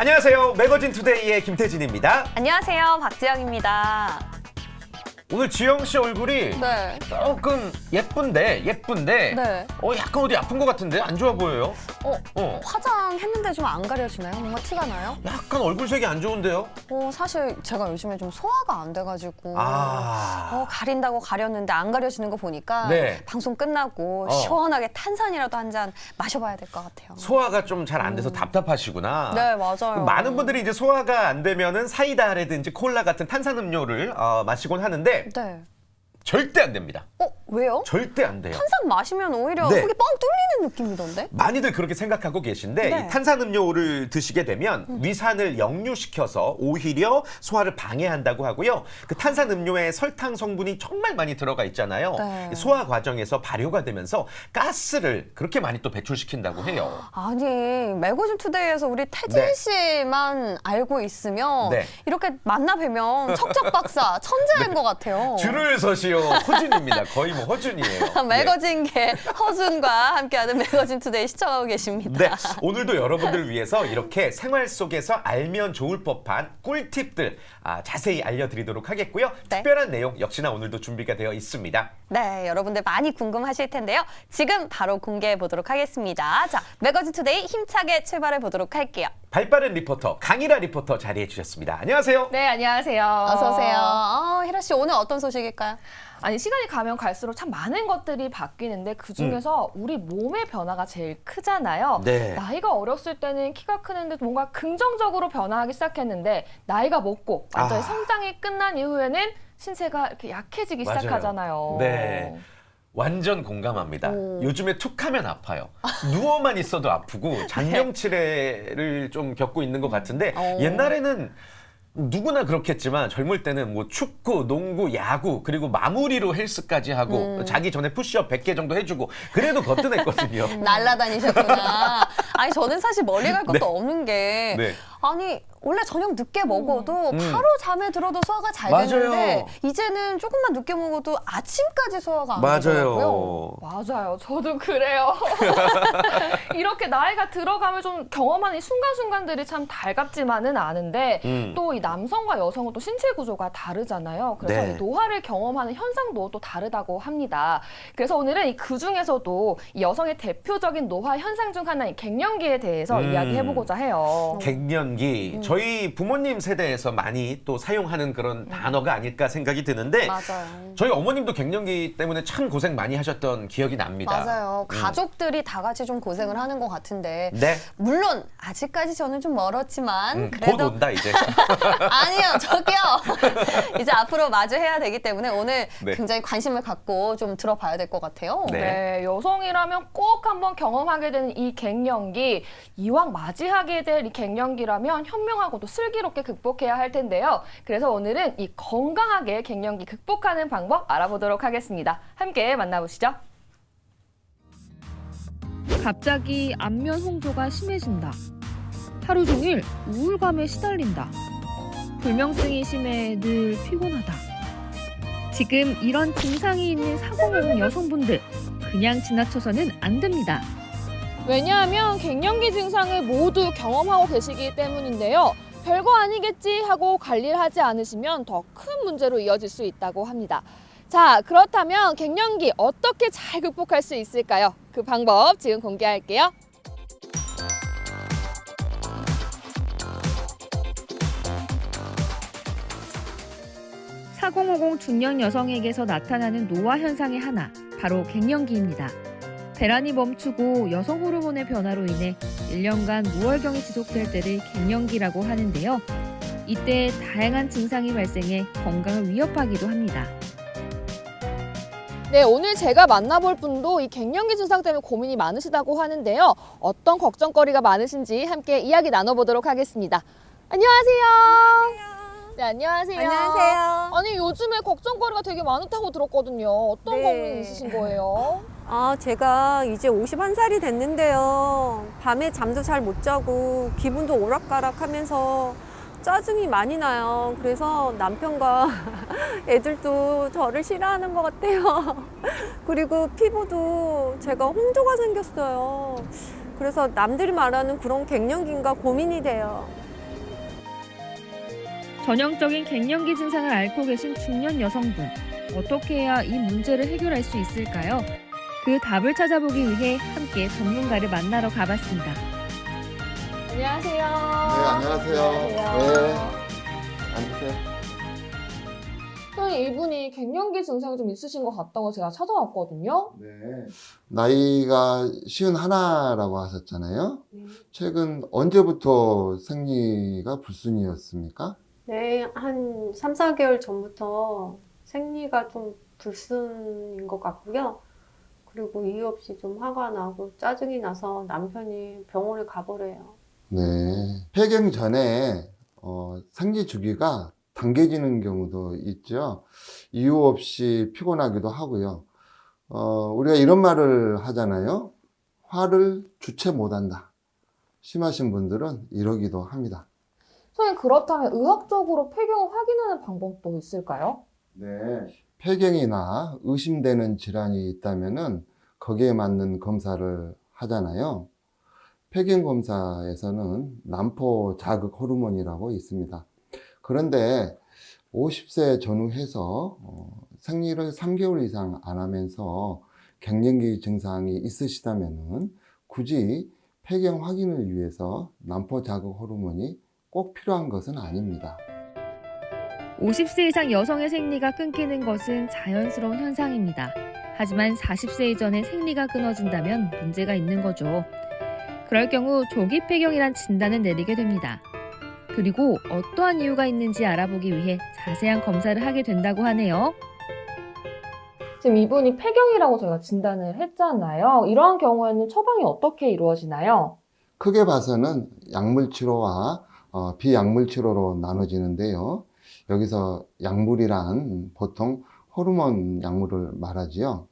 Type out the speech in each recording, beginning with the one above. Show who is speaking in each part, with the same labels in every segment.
Speaker 1: 안녕하세요. 매거진 투데이의 김태진입니다.
Speaker 2: 안녕하세요, 박지영입니다.
Speaker 1: 오늘 지영 씨 얼굴이
Speaker 2: 네.
Speaker 1: 조금 예쁜데 예쁜데
Speaker 2: 네.
Speaker 1: 어 약간 어디 아픈 것 같은데 안 좋아 보여요.
Speaker 2: 어,
Speaker 1: 어.
Speaker 2: 화장했는데 좀 안 가려지나요? 뭔가 티가 나요?
Speaker 1: 약간 얼굴색이 안 좋은데요.
Speaker 2: 어, 사실 제가 요즘에 좀 소화가 안 돼가지고.
Speaker 1: 아.
Speaker 2: 어, 가린다고 가렸는데 안 가려지는 거 보니까
Speaker 1: 네.
Speaker 2: 방송 끝나고
Speaker 1: 어.
Speaker 2: 시원하게 탄산이라도 한 잔 마셔봐야 될 것 같아요.
Speaker 1: 소화가 좀 잘 안 돼서 답답하시구나.
Speaker 2: 음. 네, 맞아요.
Speaker 1: 많은 분들이 이제 소화가 안 되면은 사이다라든지 콜라 같은 탄산음료를 어, 마시곤 하는데
Speaker 2: 네.
Speaker 1: 절대 안 됩니다.
Speaker 2: 어, 왜요?
Speaker 1: 절대 안 돼요.
Speaker 2: 탄산 마시면 오히려
Speaker 1: 네.
Speaker 2: 속이 뻥 뚫리는 느낌이던데?
Speaker 1: 많이들 그렇게 생각하고 계신데
Speaker 2: 네. 음.
Speaker 1: 이 탄산 음료를 드시게 되면 위산을 역류시켜서 오히려 소화를 방해한다고 하고요. 그 탄산 음료에 설탕 성분이 정말 많이 들어가 있잖아요.
Speaker 2: 네.
Speaker 1: 이 소화 과정에서 발효가 되면서 가스를 그렇게 많이 또 배출시킨다고 해요.
Speaker 2: 아니 매거진 투데이에서 우리 태진
Speaker 1: 네.
Speaker 2: 씨만 알고 있으면
Speaker 1: 네.
Speaker 2: 이렇게 만나 뵈면 척척 박사 천재인 것 같아요.
Speaker 1: 줄을 서시 오 허준입니다. 거의 뭐 허준이에요.
Speaker 2: 매거진계 허준과 함께하는 매거진 투데이 시청하고 계십니다.
Speaker 1: 네, 오늘도 여러분들 위해서 이렇게 생활 속에서 알면 좋을 법한 꿀팁들 아, 자세히 알려드리도록 하겠고요.
Speaker 2: 네.
Speaker 1: 특별한 내용 역시나 오늘도 준비가 되어 있습니다.
Speaker 2: 네, 여러분들 많이 궁금하실 텐데요. 지금 바로 공개해 보도록 하겠습니다. 자, 매거진 투데이 힘차게 출발해 보도록 할게요.
Speaker 1: 발빠른 리포터 강일아 리포터 자리해 주셨습니다. 안녕하세요.
Speaker 3: 네, 안녕하세요.
Speaker 2: 어서 오세요. 어, 히라 씨 오늘 어떤 소식일까요?
Speaker 3: 아니, 시간이 가면 갈수록 참 많은 것들이 바뀌는데 그 중에서 우리 몸의 변화가 제일 크잖아요.
Speaker 1: 네.
Speaker 3: 나이가 어렸을 때는 키가 크는데 뭔가 긍정적으로 변화하기 시작했는데 나이가 먹고 완전히
Speaker 1: 아.
Speaker 3: 성장이 끝난 이후에는 신체가 이렇게 약해지기
Speaker 1: 맞아요.
Speaker 3: 시작하잖아요.
Speaker 1: 네. 완전 공감합니다.
Speaker 2: 오.
Speaker 1: 요즘에 툭하면 아파요. 누워만 있어도 아프고 장명치레를 좀 겪고 있는 것 같은데
Speaker 2: 어.
Speaker 1: 옛날에는 누구나 그렇겠지만 젊을 때는 뭐 축구, 농구, 야구 그리고 마무리로 헬스까지 하고
Speaker 2: 음.
Speaker 1: 자기 전에 푸시업 100개 정도 해주고 그래도 거뜬했거든요.
Speaker 2: 날라다니셨구나. 아니 저는 사실 멀리 갈 것도
Speaker 1: 네.
Speaker 2: 없는 게
Speaker 1: 네.
Speaker 2: 아니 원래 저녁 늦게 먹어도
Speaker 1: 음.
Speaker 2: 바로 잠에 들어도 소화가 잘
Speaker 1: 맞아요.
Speaker 2: 되는데 이제는 조금만 늦게 먹어도 아침까지 소화가 안 되더라고요.
Speaker 1: 맞아요.
Speaker 3: 맞아요. 저도 그래요. 이렇게 나이가 들어가면 좀 경험하는 이 순간순간들이 참 달갑지만은 않은데
Speaker 1: 음.
Speaker 3: 또 이 남성과 여성은 또 신체 구조가 다르잖아요. 그래서
Speaker 1: 네.
Speaker 3: 이 노화를 경험하는 현상도 또 다르다고 합니다. 그래서 오늘은 이 그 중에서도 이 여성의 대표적인 노화 현상 중 하나인 갱년기에 대해서
Speaker 1: 음.
Speaker 3: 이야기해보고자 해요.
Speaker 1: 갱년 기
Speaker 2: 음.
Speaker 1: 저희 부모님 세대에서 많이 또 사용하는 그런 단어가 아닐까 생각이 드는데
Speaker 2: 맞아요.
Speaker 1: 저희 어머님도 갱년기 때문에 참 고생 많이 하셨던 기억이 납니다.
Speaker 2: 맞아요.
Speaker 1: 음.
Speaker 2: 가족들이 다 같이 좀 고생을 하는 것 같은데
Speaker 1: 네.
Speaker 2: 물론 아직까지 저는 좀 멀었지만
Speaker 1: 음, 곧
Speaker 2: 그래도
Speaker 1: 온다 이제.
Speaker 2: 아니요, 저기요. 이제 앞으로 마주해야 되기 때문에 오늘
Speaker 1: 네.
Speaker 2: 굉장히 관심을 갖고 좀 들어봐야 될 것 같아요.
Speaker 1: 네.
Speaker 3: 네, 여성이라면 꼭 한번 경험하게 되는 이 갱년기, 이왕 맞이하게 될 이 갱년기라면 현명하고도 슬기롭게 극복해야 할 텐데요. 그래서 오늘은 이 건강하게 갱년기 극복하는 방법 알아보도록 하겠습니다. 함께 만나보시죠.
Speaker 4: 갑자기 안면 홍조가 심해진다. 하루 종일 우울감에 시달린다. 불면증이 심해 늘 피곤하다. 지금 이런 증상이 있는 4050 여성분들 그냥 지나쳐서는 안 됩니다.
Speaker 5: 왜냐하면 갱년기 증상을 모두 경험하고 계시기 때문인데요. 별거 아니겠지 하고 관리를 하지 않으시면 더 큰 문제로 이어질 수 있다고 합니다. 자, 그렇다면 갱년기 어떻게 잘 극복할 수 있을까요? 그 방법 지금 공개할게요.
Speaker 4: (4050) 중년 여성에게서 나타나는 노화 현상의 하나 바로 갱년기입니다. 배란이 멈추고 여성 호르몬의 변화로 인해 1년간 무월경이 지속될 때를 갱년기라고 하는데요. 이때 다양한 증상이 발생해 건강을 위협하기도 합니다.
Speaker 5: 네, 오늘 제가 만나볼 분도 이 갱년기 증상 때문에 고민이 많으시다고 하는데요. 어떤 걱정거리가 많으신지 함께 이야기 나눠보도록 하겠습니다. 안녕하세요. 네, 안녕하세요.
Speaker 6: 안녕하세요.
Speaker 5: 아니 요즘에 걱정거리가 되게 많다고 들었거든요. 어떤
Speaker 6: 네.
Speaker 5: 고민 있으신 거예요?
Speaker 6: 아, 제가 이제 51살이 됐는데요. 밤에 잠도 잘 못 자고 기분도 오락가락 하면서 짜증이 많이 나요. 그래서 남편과 애들도 저를 싫어하는 것 같아요. 그리고 피부도 제가 홍조가 생겼어요. 그래서 남들이 말하는 그런 갱년기인가 고민이 돼요.
Speaker 4: 전형적인 갱년기 증상을 앓고 계신 중년 여성분. 어떻게 해야 이 문제를 해결할 수 있을까요? 그 답을 찾아보기 위해 함께 전문가를 만나러 가봤습니다.
Speaker 5: 안녕하세요.
Speaker 7: 네, 안녕하세요.
Speaker 5: 안녕하세요.
Speaker 7: 네. 앉으세요.
Speaker 5: 선생님 이분이 갱년기 증상이 좀 있으신 것 같다고 제가 찾아왔거든요.
Speaker 7: 네. 나이가 쉬운 하나라고 하셨잖아요. 최근 언제부터 생리가 불순이었습니까?
Speaker 6: 네, 한 3, 4개월 전부터 생리가 좀 불순인 것 같고요. 그리고 이유 없이 좀 화가 나고 짜증이 나서 남편이 병원에 가버려요.
Speaker 7: 네. 폐경 전에 어, 생리 주기가 당겨지는 경우도 있죠. 이유 없이 피곤하기도 하고요. 어, 우리가 이런 말을 하잖아요. 화를 주체 못한다. 심하신 분들은 이러기도 합니다.
Speaker 5: 선생님 그렇다면 의학적으로 폐경을 확인하는 방법도 있을까요?
Speaker 7: 네. 폐경이나 의심되는 질환이 있다면은 거기에 맞는 검사를 하잖아요. 폐경 검사에서는 난포 자극 호르몬이라고 있습니다. 그런데 50세 전후해서 어, 생리를 3개월 이상 안 하면서 갱년기 증상이 있으시다면은 굳이 폐경 확인을 위해서 난포 자극 호르몬이 꼭 필요한 것은 아닙니다.
Speaker 4: 50세 이상 여성의 생리가 끊기는 것은 자연스러운 현상입니다. 하지만 40세 이전에 생리가 끊어진다면 문제가 있는 거죠. 그럴 경우 조기 폐경이란 진단을 내리게 됩니다. 그리고 어떠한 이유가 있는지 알아보기 위해 자세한 검사를 하게 된다고 하네요.
Speaker 5: 지금 이분이 폐경이라고 저희가 진단을 했잖아요. 이러한 경우에는 처방이 어떻게 이루어지나요?
Speaker 7: 크게 봐서는 약물 치료와 어, 비약물 치료로 나눠지는데요. 여기서 약물이란 보통 호르몬 약물을 말하지요.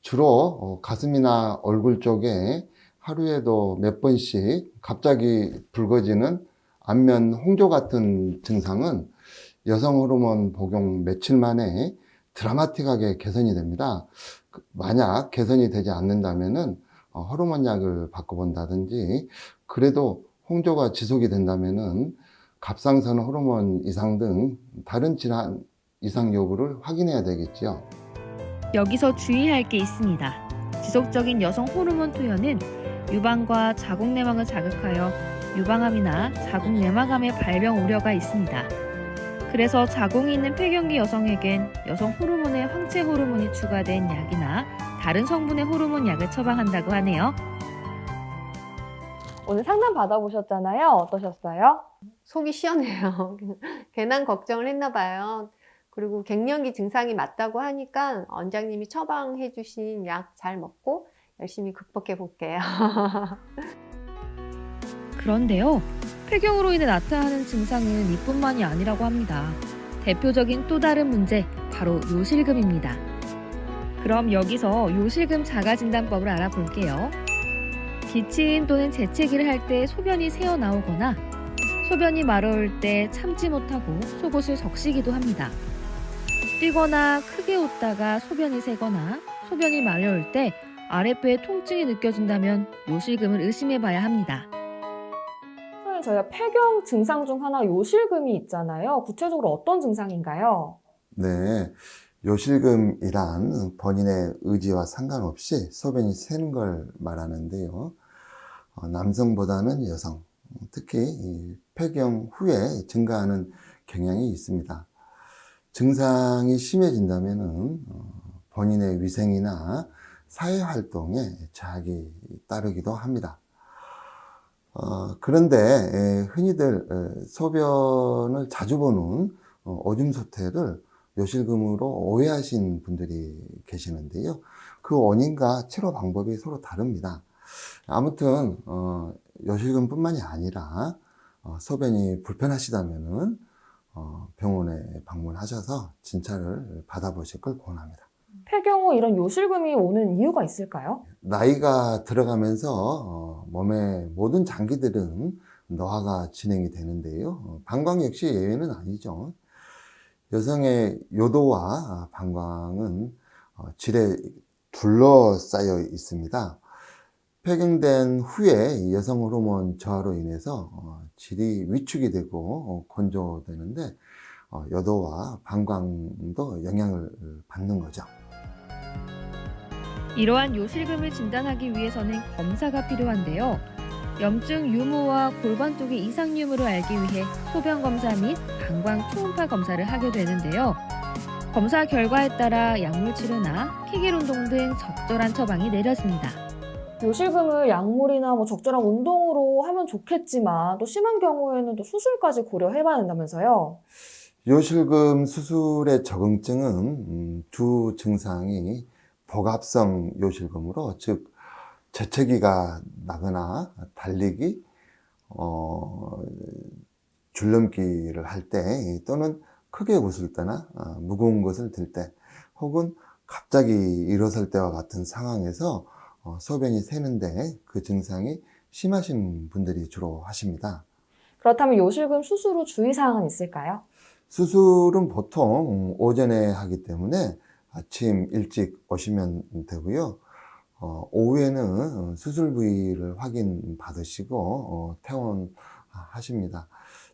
Speaker 7: 주로 어, 가슴이나 얼굴 쪽에 하루에도 몇 번씩 갑자기 붉어지는 안면 홍조 같은 증상은 여성 호르몬 복용 며칠 만에 드라마틱하게 개선이 됩니다. 그, 만약 개선이 되지 않는다면은 어, 호르몬 약을 바꿔본다든지 그래도 홍조가 지속이 된다면은 갑상선 호르몬 이상 등 다른 질환 이상 여부를 확인해야 되겠지요.
Speaker 4: 여기서 주의할 게 있습니다. 지속적인 여성 호르몬 투여는 유방과 자궁내막을 자극하여 유방암이나 자궁내막암의 발병 우려가 있습니다. 그래서 자궁이 있는 폐경기 여성에겐 여성 호르몬의 황체 호르몬이 추가된 약이나 다른 성분의 호르몬 약을 처방한다고 하네요.
Speaker 5: 오늘 상담 받아보셨잖아요. 어떠셨어요?
Speaker 6: 속이 시원해요. 괜한 걱정을 했나 봐요. 그리고 갱년기 증상이 맞다고 하니까 원장님이 처방해 주신 약 잘 먹고 열심히 극복해 볼게요.
Speaker 4: 그런데요, 폐경으로 인해 나타나는 증상은 이뿐만이 아니라고 합니다. 대표적인 또 다른 문제, 바로 요실금입니다. 그럼 여기서 요실금 자가진단법을 알아볼게요. 기침 또는 재채기를 할 때 소변이 새어 나오거나 소변이 마려울 때 참지 못하고 속옷을 적시기도 합니다. 뛰거나 크게 웃다가 소변이 새거나 소변이 마려울 때 아랫배에 통증이 느껴진다면 요실금을 의심해 봐야 합니다.
Speaker 5: 선생님 저희가 폐경 증상 중 하나 요실금이 있잖아요. 구체적으로 어떤 증상인가요?
Speaker 7: 네. 요실금이란 본인의 의지와 상관없이 소변이 새는 걸 말하는데요. 어, 남성보다는 여성, 특히 이 폐경 후에 증가하는 경향이 있습니다. 증상이 심해진다면 본인의 위생이나 사회 활동에 제약이 따르기도 합니다. 어, 그런데 에, 흔히들 에, 소변을 자주 보는 어, 오줌 소태를 요실금으로 오해하신 분들이 계시는데요. 그 원인과 치료 방법이 서로 다릅니다. 아무튼 어, 요실금뿐만이 아니라 어, 소변이 불편하시다면은 어, 병원에 방문하셔서 진찰을 받아보실 걸 권합니다.
Speaker 5: 폐경 후 이런 요실금이 오는 이유가 있을까요?
Speaker 7: 나이가 들어가면서 어, 몸의 모든 장기들은 노화가 진행이 되는데요. 어, 방광 역시 예외는 아니죠. 여성의 요도와 방광은 어, 질에 둘러싸여 있습니다. 폐경된 후에 이 여성 호르몬 저하로 인해서 어, 질이 위축이 되고 어, 건조되는데 어, 여도와 방광도 영향을 받는 거죠.
Speaker 4: 이러한 요실금을 진단하기 위해서는 검사가 필요한데요. 염증 유무와 골반 쪽의 이상 유무를 알기 위해 소변 검사 및 방광 초음파 검사를 하게 되는데요. 검사 결과에 따라 약물 치료나 케겔 운동 등 적절한 처방이 내려집니다.
Speaker 5: 요실금을 약물이나 뭐 적절한 운동으로 하면 좋겠지만 또 심한 경우에는 또 수술까지 고려해봐야 된다면서요.
Speaker 7: 요실금 수술의 적응증은 음, 주 증상이 복합성 요실금으로 즉 재채기가 나거나 달리기, 어, 줄넘기를 할 때 또는 크게 웃을 때나 어, 무거운 것을 들 때 혹은 갑자기 일어설 때와 같은 상황에서 어, 소변이 새는데 그 증상이 심하신 분들이 주로 하십니다.
Speaker 5: 그렇다면 요실금 수술 후 주의사항은 있을까요?
Speaker 7: 수술은 보통 오전에 하기 때문에 아침 일찍 오시면 되고요. 어, 오후에는 수술 부위를 확인 받으시고 어, 퇴원하십니다.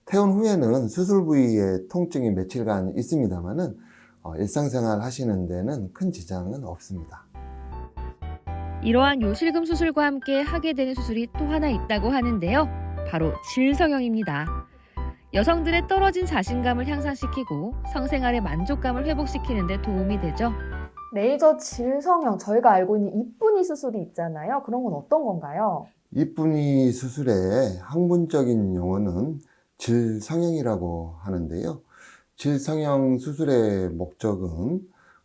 Speaker 7: 퇴원 후에는 수술 부위에 통증이 며칠간 있습니다만은 어, 일상생활 하시는 데는 큰 지장은 없습니다.
Speaker 4: 이러한 요실금 수술과 함께 하게 되는 수술이 또 하나 있다고 하는데요. 바로 질성형입니다. 여성들의 떨어진 자신감을 향상시키고 성생활의 만족감을 회복시키는 데 도움이 되죠.
Speaker 5: 레이저 질성형 저희가 알고 있는 이쁜이 수술이 있잖아요. 그런 건 어떤 건가요?
Speaker 7: 이쁜이 수술의 학문적인 용어는 질성형이라고 하는데요. 질성형 수술의 목적은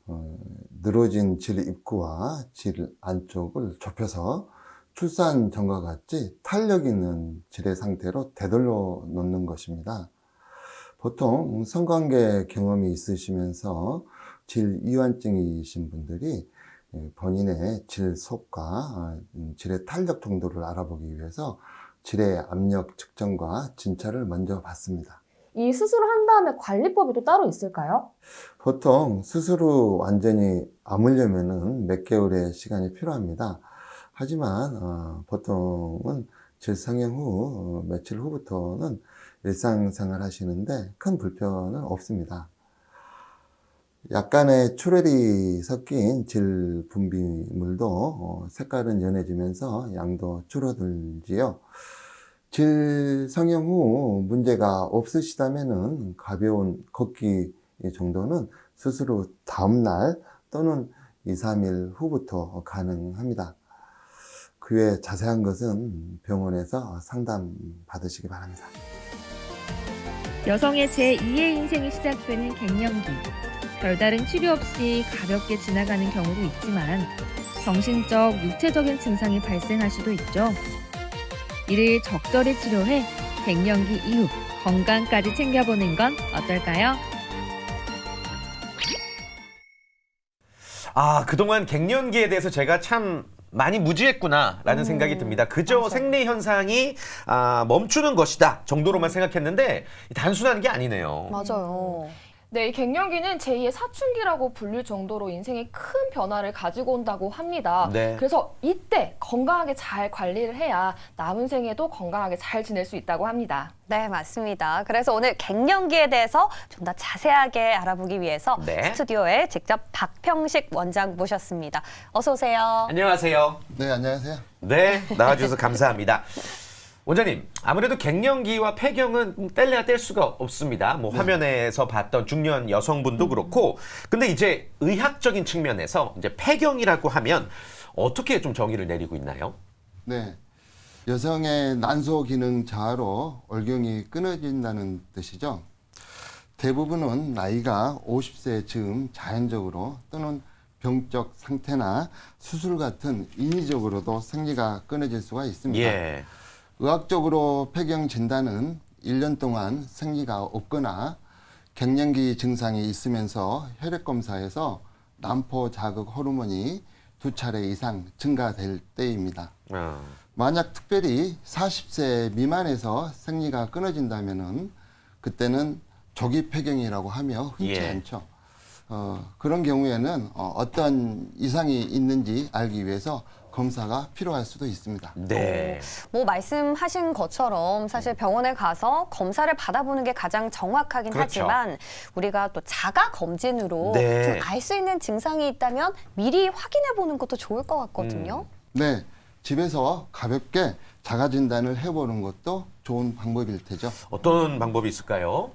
Speaker 7: 어, 늘어진 질 입구와 질 안쪽을 좁혀서 출산 전과 같이 탄력 있는 질의 상태로 되돌려 놓는 것입니다. 보통 성관계 경험이 있으시면서 질 이완증이신 분들이 예, 본인의 질 속과 아, 음, 질의 탄력 정도를 알아보기 위해서 질의 압력 측정과 진찰을 먼저 받습니다.
Speaker 5: 이 수술을 한 다음에 관리법이 또 따로 있을까요?
Speaker 7: 보통 수술 후 완전히 아물려면은 몇 개월의 시간이 필요합니다. 하지만 어, 보통은 질성형 후 어, 며칠 후부터는 일상생활 하시는데 큰 불편은 없습니다. 약간의 출혈이 섞인 질 분비물도 어, 색깔은 연해지면서 양도 줄어들지요. 질 성형 후 문제가 없으시다면은 가벼운 걷기 정도는 후 다음날 또는 2, 3일 후부터 가능합니다. 그 외 자세한 것은 병원에서 상담 받으시기 바랍니다.
Speaker 4: 여성의 제2의 인생이 시작되는 갱년기. 별다른 치료 없이 가볍게 지나가는 경우도 있지만 정신적, 육체적인 증상이 발생할 수도 있죠. 이를 적절히 치료해 갱년기 이후 건강까지 챙겨보는 건 어떨까요?
Speaker 1: 아, 그동안 갱년기에 대해서 제가 참 많이 무지했구나라는 생각이 듭니다. 그저 생리 현상이 아, 멈추는 것이다 정도로만 생각했는데 단순한 게 아니네요.
Speaker 2: 맞아요.
Speaker 3: 네, 이 갱년기는 제2의 사춘기라고 불릴 정도로 인생에 큰 변화를 가지고 온다고 합니다.
Speaker 1: 네.
Speaker 3: 그래서 이때 건강하게 잘 관리를 해야 남은 생에도 건강하게 잘 지낼 수 있다고 합니다.
Speaker 2: 네, 맞습니다. 그래서 오늘 갱년기에 대해서 좀 더 자세하게 알아보기 위해서
Speaker 1: 네.
Speaker 2: 스튜디오에 직접 박평식 원장 모셨습니다. 어서 오세요.
Speaker 1: 안녕하세요.
Speaker 7: 네, 안녕하세요.
Speaker 1: 네, 나와주셔서 감사합니다. 원장님, 아무래도 갱년기와 폐경은 뗄래야 뗄 수가 없습니다. 뭐 화면에서 봤던 중년 여성분도 그렇고, 근데 이제 의학적인 측면에서 이제 폐경이라고 하면 어떻게 좀 정의를 내리고 있나요?
Speaker 7: 네. 여성의 난소 기능 저하로 월경이 끊어진다는 뜻이죠. 대부분은 나이가 50세 즈음 자연적으로 또는 병적 상태나 수술 같은 인위적으로도 생리가 끊어질 수가 있습니다.
Speaker 1: 예.
Speaker 7: 의학적으로 폐경 진단은 1년 동안 생리가 없거나 갱년기 증상이 있으면서 혈액 검사에서 난포 자극 호르몬이 두 차례 이상 증가될 때입니다.
Speaker 1: 어.
Speaker 7: 만약 특별히 40세 미만에서 생리가 끊어진다면은 그때는 조기 폐경이라고 하며 흔치
Speaker 1: 예.
Speaker 7: 않죠. 어, 그런 경우에는 어, 어떤 이상이 있는지 알기 위해서 검사가 필요할 수도 있습니다.
Speaker 1: 네.
Speaker 2: 뭐 말씀하신 것처럼 사실 병원에 가서 검사를 받아보는 게 가장 정확하긴
Speaker 1: 그렇죠.
Speaker 2: 하지만 우리가 또 자가 검진으로
Speaker 1: 네.
Speaker 2: 좀 알 수 있는 증상이 있다면 미리 확인해 보는 것도 좋을 것 같거든요.
Speaker 7: 네, 집에서 가볍게 자가 진단을 해보는 것도 좋은 방법일 테죠.
Speaker 1: 어떤 방법이 있을까요?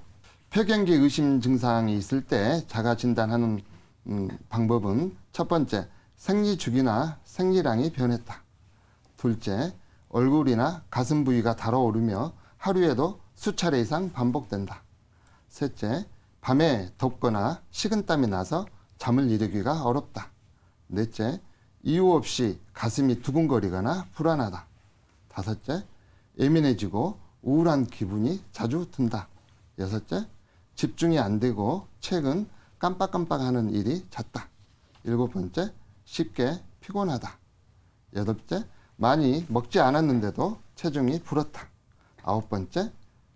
Speaker 7: 폐경기 의심 증상이 있을 때 자가 진단하는 음, 방법은 첫 번째, 생리 주기나 생리량이 변했다. 둘째, 얼굴이나 가슴 부위가 달아오르며 하루에도 수차례 이상 반복된다. 셋째, 밤에 덥거나 식은땀이 나서 잠을 이루기가 어렵다. 넷째, 이유 없이 가슴이 두근거리거나 불안하다. 다섯째, 예민해지고 우울한 기분이 자주 든다. 여섯째, 집중이 안 되고 책은 깜빡깜빡하는 일이 잦다. 일곱 번째, 쉽게 피곤하다. 여덟째, 많이 먹지 않았는데도 체중이 불었다. 아홉 번째,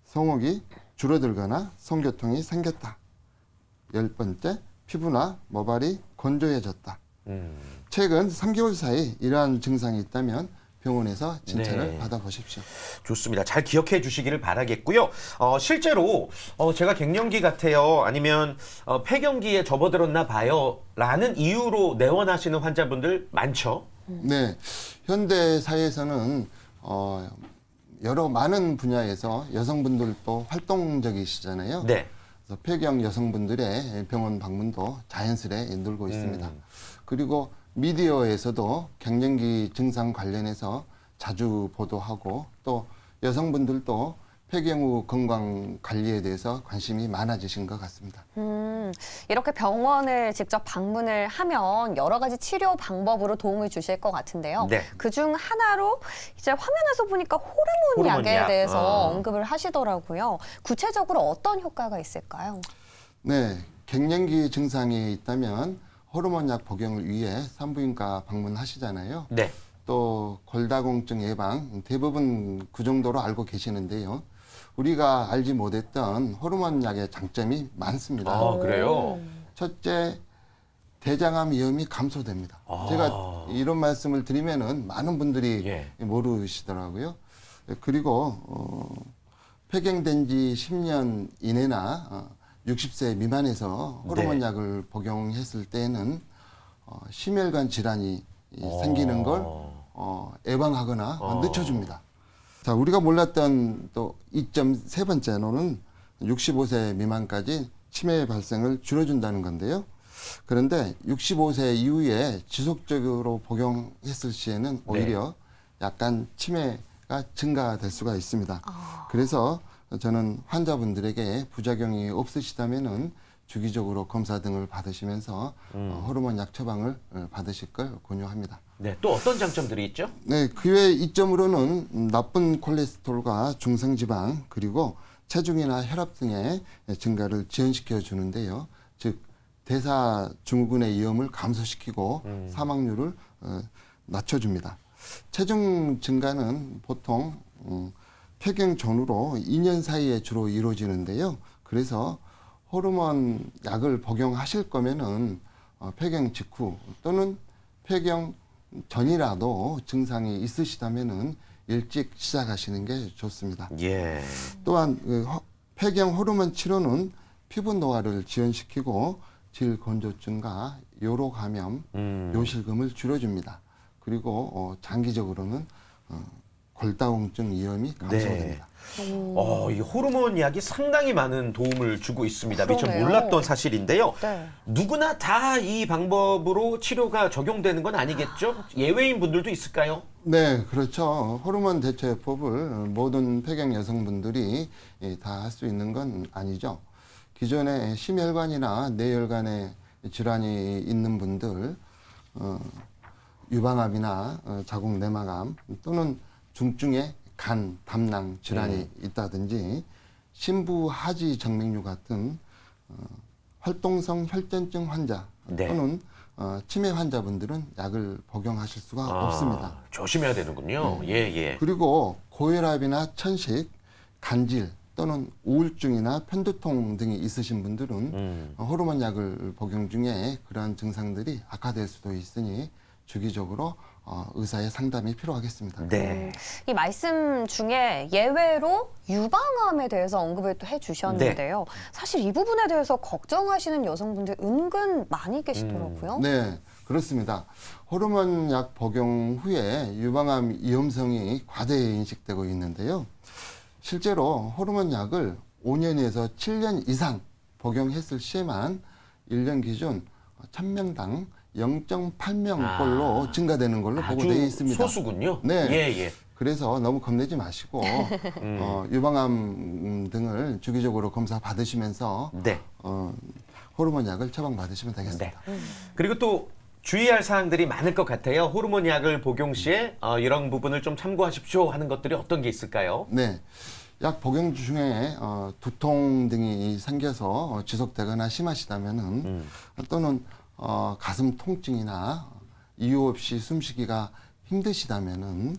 Speaker 7: 성욕이 줄어들거나 성교통이 생겼다. 열 번째, 피부나 모발이 건조해졌다.
Speaker 1: 음.
Speaker 7: 최근 3개월 사이 이러한 증상이 있다면 병원에서 진찰을
Speaker 1: 네.
Speaker 7: 받아보십시오.
Speaker 1: 좋습니다. 잘 기억해 주시기를 바라겠고요. 어, 실제로 어, 제가 갱년기 같아요. 아니면 어, 폐경기에 접어들었나 봐요. 라는 이유로 내원하시는 환자분들 많죠.
Speaker 7: 네, 현대 사회에서는 어, 여러 많은 분야에서 여성분들도 활동적이시잖아요.
Speaker 1: 네.
Speaker 7: 그래서 폐경 여성분들의 병원 방문도 자연스레 늘고 있습니다. 그리고 미디어에서도 갱년기 증상 관련해서 자주 보도하고 또 여성분들도 폐경 후 건강 관리에 대해서 관심이 많아지신 것 같습니다.
Speaker 2: 음, 이렇게 병원을 직접 방문을 하면 여러 가지 치료 방법으로 도움을 주실 것 같은데요.
Speaker 1: 네.
Speaker 2: 그중 하나로 이제 화면에서 보니까 호르몬,
Speaker 1: 호르몬
Speaker 2: 약에
Speaker 1: 약.
Speaker 2: 대해서
Speaker 1: 어.
Speaker 2: 언급을 하시더라고요. 구체적으로 어떤 효과가 있을까요?
Speaker 7: 네, 갱년기 증상이 있다면 호르몬 약 복용을 위해 산부인과 방문하시잖아요.
Speaker 1: 네.
Speaker 7: 또 골다공증 예방 대부분 그 정도로 알고 계시는데요. 우리가 알지 못했던 호르몬 약의 장점이 많습니다.
Speaker 1: 아, 그래요?
Speaker 7: 첫째, 대장암 위험이 감소됩니다.
Speaker 1: 아.
Speaker 7: 제가 이런 말씀을 드리면은 많은 분들이
Speaker 1: 예.
Speaker 7: 모르시더라고요. 그리고 어, 폐경된 지 10년 이내나 어, 60세 미만에서 호르몬
Speaker 1: 네.
Speaker 7: 약을 복용했을 때는 어, 심혈관 질환이 이 생기는 걸 어, 예방하거나
Speaker 1: 어.
Speaker 7: 늦춰줍니다. 자, 우리가 몰랐던 또 이점 세 번째로는 65세 미만까지 치매 발생을 줄여준다는 건데요. 그런데 65세 이후에 지속적으로 복용했을 시에는 오히려 약간 치매가 증가될 수가 있습니다. 그래서 저는 환자분들에게 부작용이 없으시다면은 주기적으로 검사 등을 받으시면서 어, 호르몬 약 처방을 어, 받으실 걸 권유합니다.
Speaker 1: 네. 또 어떤 장점들이 있죠?
Speaker 7: 네, 그 외 이점으로는 음, 나쁜 콜레스테롤과 중성지방 그리고 체중이나 혈압 등의 증가를 지연시켜 주는데요. 즉 대사 증후군의 위험을 감소시키고 사망률을 어, 낮춰줍니다. 체중 증가는 보통 음, 폐경 전후로 2년 사이에 주로 이루어지는데요. 그래서 호르몬 약을 복용하실 거면은 어, 폐경 직후 또는 폐경 전이라도 증상이 있으시다면은 일찍 시작하시는 게 좋습니다.
Speaker 1: 예.
Speaker 7: 또한 그 허- 폐경 호르몬 치료는 피부 노화를 지연시키고 질 건조증과 요로 감염,
Speaker 1: 음.
Speaker 7: 요실금을 줄여줍니다. 그리고 어, 장기적으로는 어, 골다공증 위험이 감소됩니다.
Speaker 1: 어, 이 호르몬 약이 상당히 많은 도움을 주고 있습니다. 미처
Speaker 2: 그러네요.
Speaker 1: 몰랐던 사실인데요.
Speaker 2: 네.
Speaker 1: 누구나 다 이 방법으로 치료가 적용되는 건 아니겠죠? 예외인 분들도 있을까요?
Speaker 7: 네, 그렇죠. 호르몬 대처법을 모든 폐경 여성분들이 예, 다할 수 있는 건 아니죠. 기존에 심혈관이나 뇌혈관에 질환이 있는 분들, 어, 유방암이나 어, 자궁 내막암 또는 중증의 간, 담낭 질환이 있다든지 신부 하지 정맥류 같은 어, 활동성 혈전증 환자
Speaker 1: 네.
Speaker 7: 또는 어, 치매 환자분들은 약을 복용하실 수가
Speaker 1: 아,
Speaker 7: 없습니다.
Speaker 1: 조심해야 되는군요. 예, 예.
Speaker 7: 그리고 고혈압이나 천식, 간질 또는 우울증이나 편두통 등이 있으신 분들은
Speaker 1: 음.
Speaker 7: 어, 호르몬 약을 복용 중에 그러한 증상들이 악화될 수도 있으니 주기적으로 어, 의사의 상담이 필요하겠습니다.
Speaker 1: 네.
Speaker 2: 이 말씀 중에 예외로 유방암에 대해서 언급을 또 해주셨는데요. 사실 이 부분에 대해서 걱정하시는 여성분들 은근 많이 계시더라고요.
Speaker 7: 네, 그렇습니다. 호르몬 약 복용 후에 유방암 위험성이 과대에 인식되고 있는데요. 실제로 호르몬 약을 5년에서 7년 이상 복용했을 시에만 1년 기준 1000명당 0.8명꼴로
Speaker 1: 아,
Speaker 7: 증가되는 걸로 보고되어 있습니다.
Speaker 1: 소수군요.
Speaker 7: 네.
Speaker 1: 예, 예.
Speaker 7: 그래서 너무 겁내지 마시고
Speaker 1: 음.
Speaker 7: 어, 유방암 등을 주기적으로 검사 받으시면서
Speaker 1: 네.
Speaker 7: 어, 호르몬 약을 처방 받으시면 되겠습니다.
Speaker 1: 네. 그리고 또 주의할 사항들이 많을 것 같아요. 호르몬 약을 복용 시에 어, 이런 부분을 좀 참고하십시오 하는 것들이 어떤 게 있을까요?
Speaker 7: 네. 약 복용 중에 어, 두통 등이 생겨서 어, 지속되거나 심하시다면은
Speaker 1: 음.
Speaker 7: 또는 어, 가슴 통증이나 이유 없이 숨쉬기가 힘드시다면은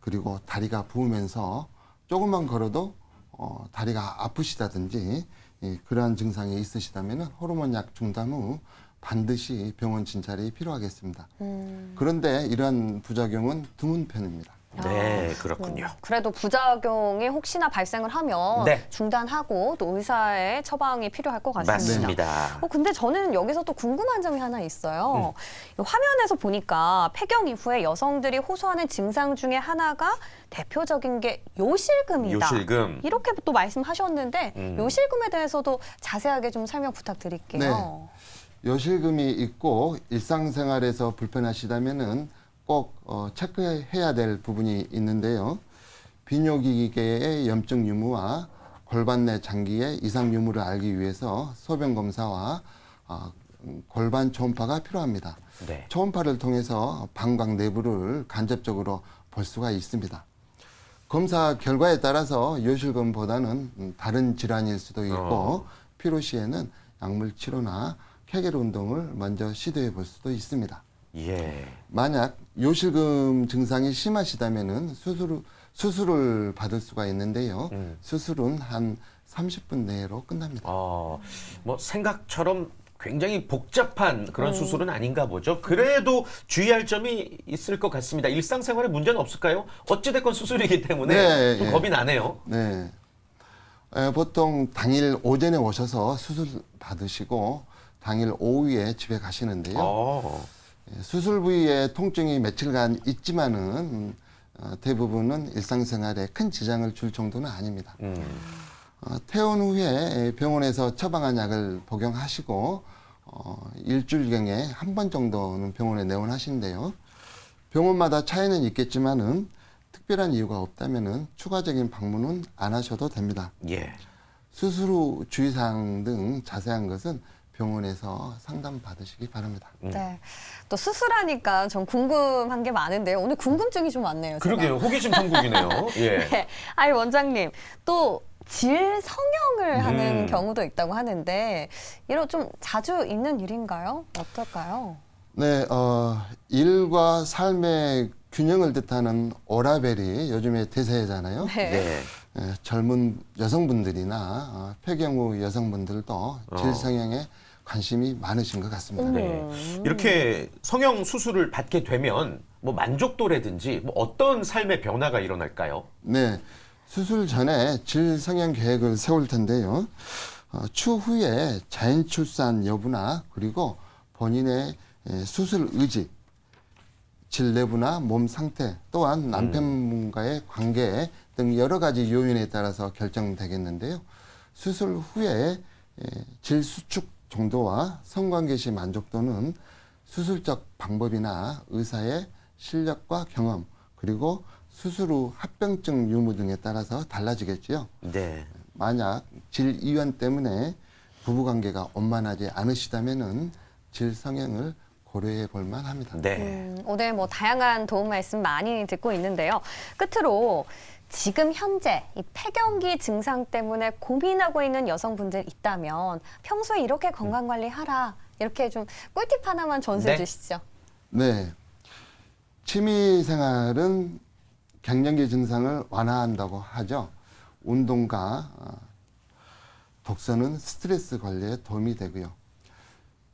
Speaker 7: 그리고 다리가 부으면서 조금만 걸어도 어, 다리가 아프시다든지 예, 그러한 증상이 있으시다면은 호르몬 약 중단 후 반드시 병원 진찰이 필요하겠습니다.
Speaker 2: 음.
Speaker 7: 그런데 이러한 부작용은 드문 편입니다.
Speaker 1: 네, 그렇군요.
Speaker 2: 음, 그래도 부작용이 혹시나 발생을 하면
Speaker 1: 네.
Speaker 2: 중단하고 또 의사의 처방이 필요할 것 같습니다.
Speaker 1: 맞습니다.
Speaker 2: 어, 근데 저는 여기서 또 궁금한 점이 하나
Speaker 1: 음.
Speaker 2: 있어요. 이 화면에서 보니까 폐경 이후에 여성들이 호소하는 증상 중에 하나가 대표적인 게 요실금이다.
Speaker 1: 요실금.
Speaker 2: 이렇게 또 말씀하셨는데
Speaker 1: 음.
Speaker 2: 요실금에 대해서도 자세하게 좀 설명 부탁드릴게요.
Speaker 7: 여실금이 있고 일상생활에서 불편하시다면은 꼭 어, 체크해야 될 부분이 있는데요. 비뇨기계의 염증 유무와 골반 내 장기의 이상 유무를 알기 위해서 소변 검사와 어, 음, 골반 초음파가 필요합니다.
Speaker 1: 네.
Speaker 7: 초음파를 통해서 방광 내부를 간접적으로 볼 수가 있습니다. 검사 결과에 따라서 요실금보다는 음, 다른 질환일 수도 있고
Speaker 1: 어.
Speaker 7: 필요 시에는 약물 치료나 케겔 운동을 먼저 시도해 볼 수도 있습니다.
Speaker 1: 예.
Speaker 7: 만약 요실금 증상이 심하시다면은 수술 수술을 받을 수가 있는데요.
Speaker 1: 음.
Speaker 7: 수술은 한 30분 내로 끝납니다.
Speaker 1: 어, 뭐 생각처럼 굉장히 복잡한 그런 수술은 아닌가 보죠. 그래도 주의할 점이 있을 것 같습니다. 일상생활에 문제는 없을까요? 어찌됐건 수술이기 때문에
Speaker 7: 네,
Speaker 1: 좀
Speaker 7: 예.
Speaker 1: 겁이 나네요.
Speaker 7: 네. 에, 보통 당일 오전에 오셔서 수술 받으시고 당일 오후에 집에 가시는데요.
Speaker 1: 어,
Speaker 7: 예, 수술 부위에 통증이 며칠간 있지만은 어, 대부분은 일상생활에 큰 지장을 줄 정도는 아닙니다.
Speaker 1: 음,
Speaker 7: 어, 퇴원 후에 병원에서 처방한 약을 복용하시고 어, 일주일경에 한 번 정도는 병원에 내원하시는데요. 병원마다 차이는 있겠지만은 특별한 이유가 없다면은 추가적인 방문은 안 하셔도 됩니다.
Speaker 1: 예.
Speaker 7: 수술 후 주의사항 등 자세한 것은 병원에서 상담 받으시기 바랍니다.
Speaker 2: 네. 또 수술하니까 전 궁금한 게 많은데요. 오늘 궁금증이 좀 많네요. 제가.
Speaker 1: 그러게요. 호기심 천국이네요. 예.
Speaker 2: 네. 아니 원장님 또 질 성형을 하는
Speaker 1: 음.
Speaker 2: 경우도 있다고 하는데 이런 좀 자주 있는 일인가요? 어떨까요?
Speaker 7: 네, 어, 일과 삶의 균형을 뜻하는 오라벨이 요즘에 대세잖아요.
Speaker 2: 네.
Speaker 1: 네.
Speaker 7: 예, 젊은 여성분들이나 어, 폐경 후 여성분들도 질성형에 관심이 많으신 것 같습니다.
Speaker 1: 네. 이렇게 성형 수술을 받게 되면 뭐 만족도라든지 뭐 어떤 삶의 변화가 일어날까요?
Speaker 7: 네, 수술 전에 질성형 계획을 세울 텐데요. 어, 추후에 자연 출산 여부나 그리고 본인의 예, 수술 의지, 질 내부나 몸 상태 또한 남편과의 관계 등 여러 가지 요인에 따라서 결정되겠는데요. 수술 후에 예, 질 수축 정도와 성관계 시 만족도는 수술적 방법이나 의사의 실력과 경험 그리고 수술 후 합병증 유무 등에 따라서 달라지겠지요.
Speaker 1: 네.
Speaker 7: 만약 질 이완 때문에 부부 관계가 원만하지 않으시다면은 질 성형을 고려해 볼 만합니다.
Speaker 1: 네.
Speaker 2: 음, 오늘 뭐 다양한 도움 말씀 많이 듣고 있는데요. 끝으로 지금 현재 이 폐경기 증상 때문에 고민하고 있는 여성분들 있다면 평소에 이렇게 건강 관리하라 이렇게 좀 꿀팁 하나만 전수해
Speaker 1: 네.
Speaker 2: 주시죠.
Speaker 7: 네. 취미 생활은 갱년기 증상을 완화한다고 하죠. 운동과 어, 독서는 스트레스 관리에 도움이 되고요.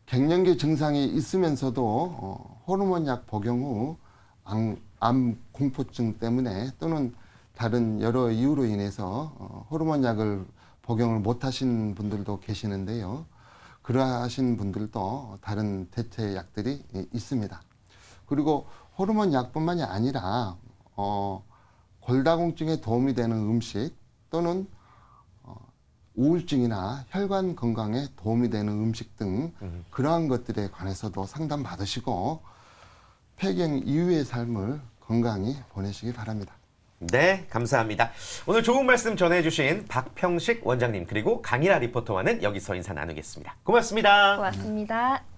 Speaker 7: 갱년기 증상이 있으면서도 어, 호르몬 약 복용 후 암, 암 공포증 때문에 또는 다른 여러 이유로 인해서 어, 호르몬 약을 복용을 못 하신 분들도 계시는데요. 그러하신 분들도 다른 대체 약들이 있습니다. 그리고 호르몬 약뿐만이 아니라 어, 골다공증에 도움이 되는 음식 또는 어, 우울증이나 혈관 건강에 도움이 되는 음식 등 그러한 것들에 관해서도 상담 받으시고 폐경 이후의 삶을 건강히 보내시기 바랍니다.
Speaker 1: 네, 감사합니다. 오늘 좋은 말씀 전해주신 박평식 원장님 그리고 강일아 리포터와는 여기서 인사 나누겠습니다. 고맙습니다.
Speaker 3: 고맙습니다.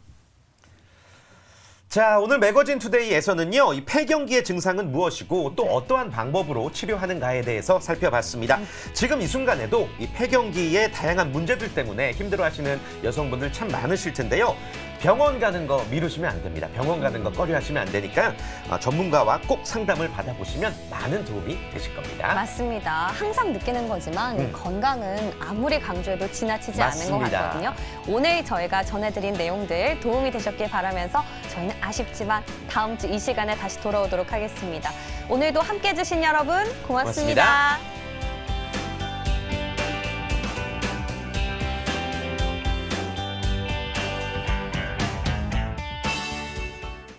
Speaker 1: 자, 오늘 매거진 투데이에서는요, 이 폐경기의 증상은 무엇이고 또 어떠한 방법으로 치료하는가에 대해서 살펴봤습니다. 지금 이 순간에도 이 폐경기의 다양한 문제들 때문에 힘들어하시는 여성분들 참 많으실 텐데요. 병원 가는 거 미루시면 안 됩니다. 병원 가는 거 꺼려하시면 안 되니까 어, 전문가와 꼭 상담을 받아보시면 많은 도움이 되실 겁니다.
Speaker 2: 맞습니다. 항상 느끼는 거지만
Speaker 1: 음.
Speaker 2: 건강은 아무리 강조해도 지나치지 않은 것
Speaker 1: 맞습니다.
Speaker 2: 같거든요. 오늘 저희가 전해드린 내용들 도움이 되셨길 바라면서 저희는 아쉽지만 다음 주 이 시간에 다시 돌아오도록 하겠습니다. 오늘도 함께 해주신 여러분 고맙습니다.
Speaker 1: 고맙습니다.